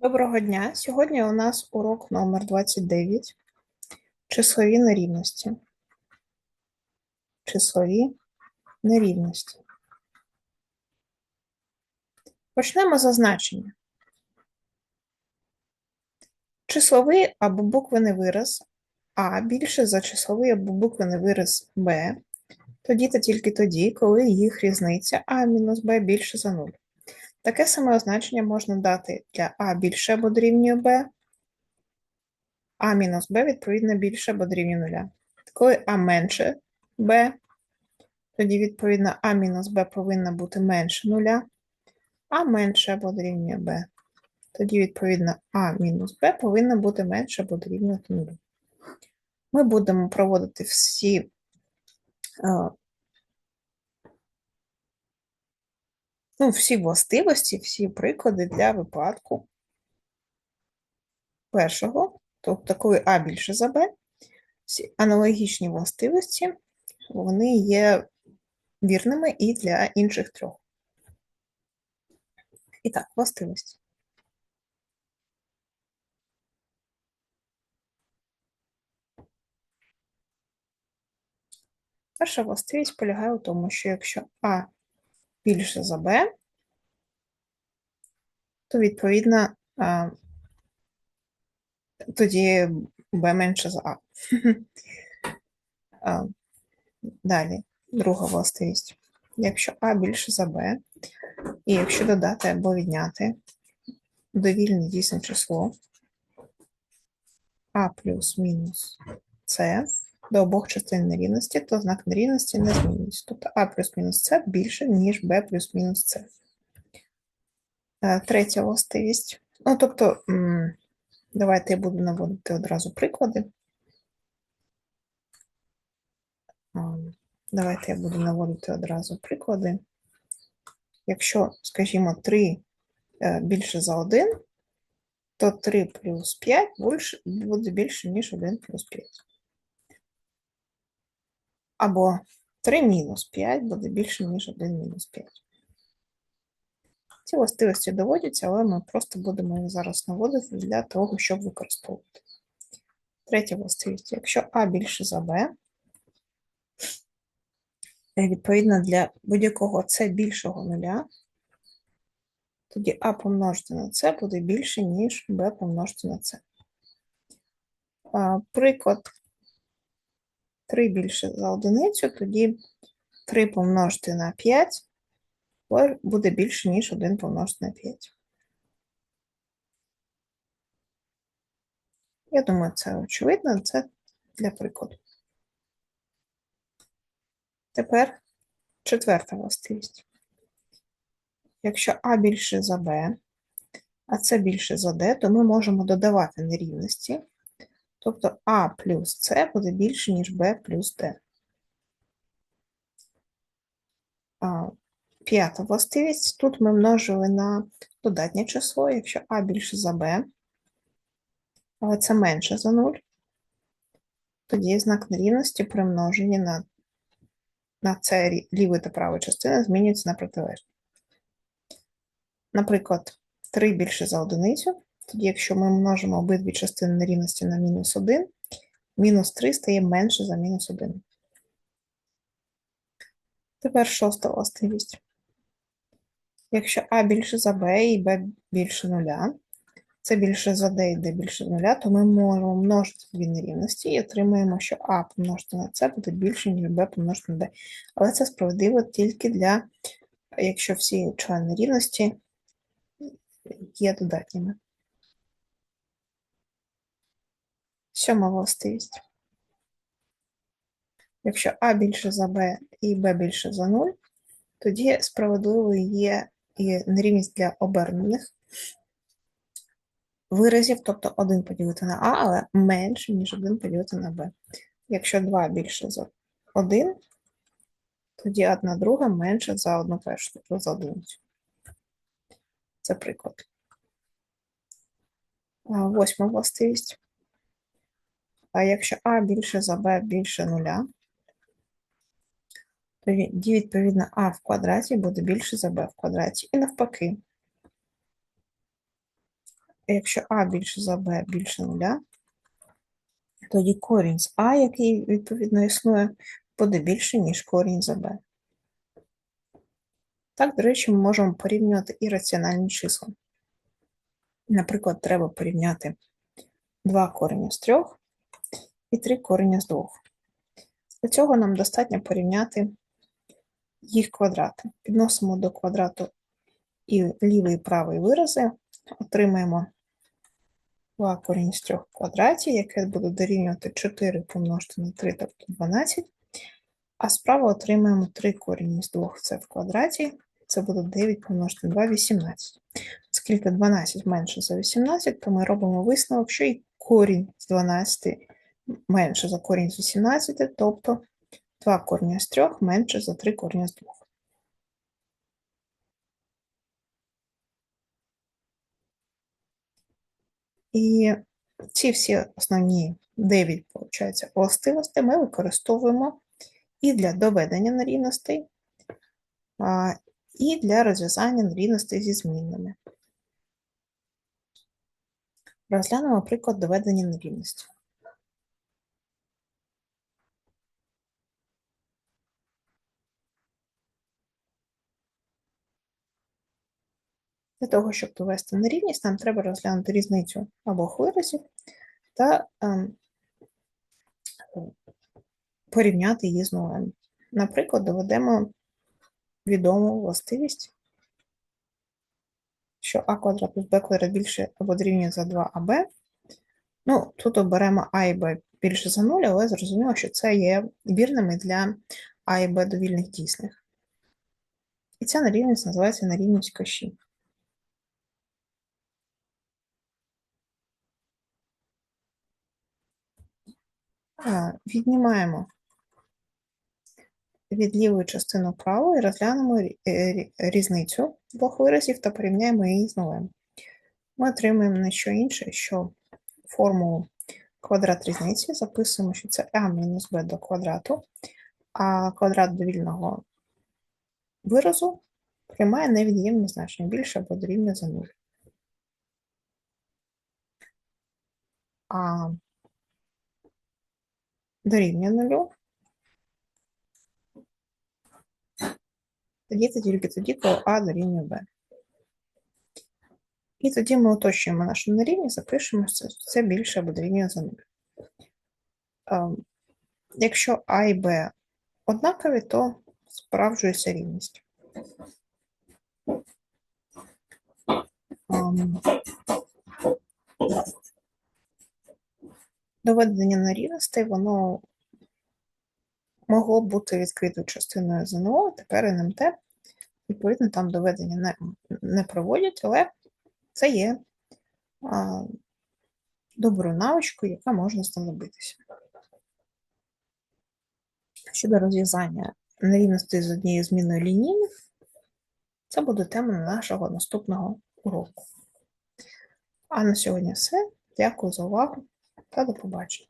Доброго дня! Сьогодні у нас урок номер 29. Числові нерівності. Числові нерівності. Почнемо з значення. Числовий або буквений вираз А більше за числовий або буквений вираз Б, тоді та тільки тоді, коли їх різниця А мінус Б більше за 0. Таке саме означення можна дати для А більше або дорівнює Б, А мінус Б, відповідно, більше або дорівнює 0. Коли А менше Б, тоді, відповідно, А мінус Б повинна бути менше 0, А менше або дорівнює Б. Тоді, відповідно, А мінус Б повинна бути менше або дорівнює 0. Ми будемо проводити всі ну, всі властивості, всі приклади для випадку першого, тобто коли А більше за Б, всі аналогічні властивості, вони є вірними і для інших трьох. І так, властивості. Перша властивість полягає у тому, що якщо А більше за Б, то відповідно тоді Б менше за А. Далі, друга властивість. Якщо А більше за Б, і якщо додати або відняти довільне дійсне число А плюс мінус С до обох частин нерівності, то знак нерівності не змінюється. Тобто А плюс мінус С більше, ніж Б плюс мінус С. Е, третя властивість. Ну, тобто, давайте я буду наводити одразу приклади. Давайте я буду наводити одразу приклади. Якщо, скажімо, 3 е, більше за 1, то 3 плюс 5 буде більше, ніж 1 плюс 5. Або 3 мінус 5 буде більше, ніж 1 мінус 5. Ці властивості доводяться, але ми просто будемо їх зараз наводити для того, щоб використовувати. Третя властивість. Якщо А більше за Б, відповідно для будь-якого С більшого нуля, тоді А помножити на С буде більше, ніж Б помножити на С. Приклад 3 більше за одиницю, тоді 3 помножити на 5 буде більше, ніж 1 помножити на 5. Я думаю, це очевидно, це для прикладу. Тепер четверта властивість. Якщо А більше за Б, а С більше за Д, то ми можемо додавати нерівності. Тобто А плюс С буде більше, ніж Б плюс Д. П'ята властивість. Тут ми множили на додатнє число, якщо А більше за Б, але це менше за 0, тоді знак нерівності при множенні на на це лівої та правої частини змінюється на протилежні. Наприклад, 3 більше за одиницю, тоді, якщо ми множимо обидві частини нерівності на мінус 1, мінус 3 стає менше за мінус 1. Тепер шоста властивість. Якщо А більше за Б і Б більше нуля, це більше за D і D більше нуля, то ми можемо множити дві нерівності і отримаємо, що А помножити на С буде більше, ніж Б помножити на D. Але це справедливо тільки для, якщо всі члени рівності є додатніми. Сьома властивість. Якщо А більше за Б і Б більше за 0, тоді справедливою є і нерівність для обернених виразів, тобто 1 поділити на А, але менше, ніж 1 поділити на Б. Якщо 2 більше за 1, тоді 1 друга менше за 1 першу, тобто за одиницю. Це приклад. Восьма властивість. А якщо А більше за Б більше нуля, тоді, відповідно, А в квадраті буде більше за Б в квадраті. І навпаки. якщо а більше за b більше нуля, тоді корінь з а, який відповідно існує, буде більше, ніж корінь за b. Так, до речі, ми можемо порівнювати і раціональні числа. Наприклад, треба порівняти 2 корення з 3 і 3 корення з 2. Для цього нам достатньо порівняти їх квадрати. Підносимо до квадрату і лівий і правий вирази, отримаємо 2 корінь з 3 в квадраті, яке буде дорівнювати 4 помножити на 3, тобто 12. А справа отримаємо 3 корінь з 2 це в квадраті, це буде 9 помножити на 2 18. Оскільки 12 менше за 18, то ми робимо висновок, що і корінь з 12 менше за корінь з 18, тобто 2 коріння з 3 менше за 3 коріння з 2. І ці всі основні 9, виходить, властивостей ми використовуємо і для доведення нерівностей, і для розв'язання нерівностей зі змінними. Розглянемо приклад доведення нерівності. Для того, щоб довести нерівність, нам треба розглянути різницю обох виразів та ем, порівняти її з нулем. Наприклад, доведемо відому властивість, що а квадрат плюс b квадрат більше або дорівнює за 2аб. Ну, тут оберемо а і b більше за 0, але зрозуміло, що це є вірними для а і b довільних дійсних. І ця нерівність називається нерівність Каші. Віднімаємо від лівої частини правої, розглянемо різницю двох виразів та порівняємо її з нулем. Ми отримаємо не що інше, що формулу квадрат різниці записуємо, що це а мінус b до квадрату, а квадрат довільного виразу приймає невід'ємне значення більше або дорівнює за 0. А дорівнює нулю. Тоді це тільки тоді, коли А дорівнює Б. І тоді ми уточнюємо нашу нерівність, запишемо, що це більше або дорівнює за 0. Ем, якщо А і Б однакові, то справджується рівність. Ем, доведення нерівностей, воно могло бути відкритою частиною ЗНО, тепер НМТ. Відповідно, там доведення не, не проводять, але це є а, доброю навичкою, яка можна знадобитися. Щодо розв'язання нерівностей з однією зміною лінійних, це буде тема нашого наступного уроку. А на сьогодні все. Дякую за увагу та до.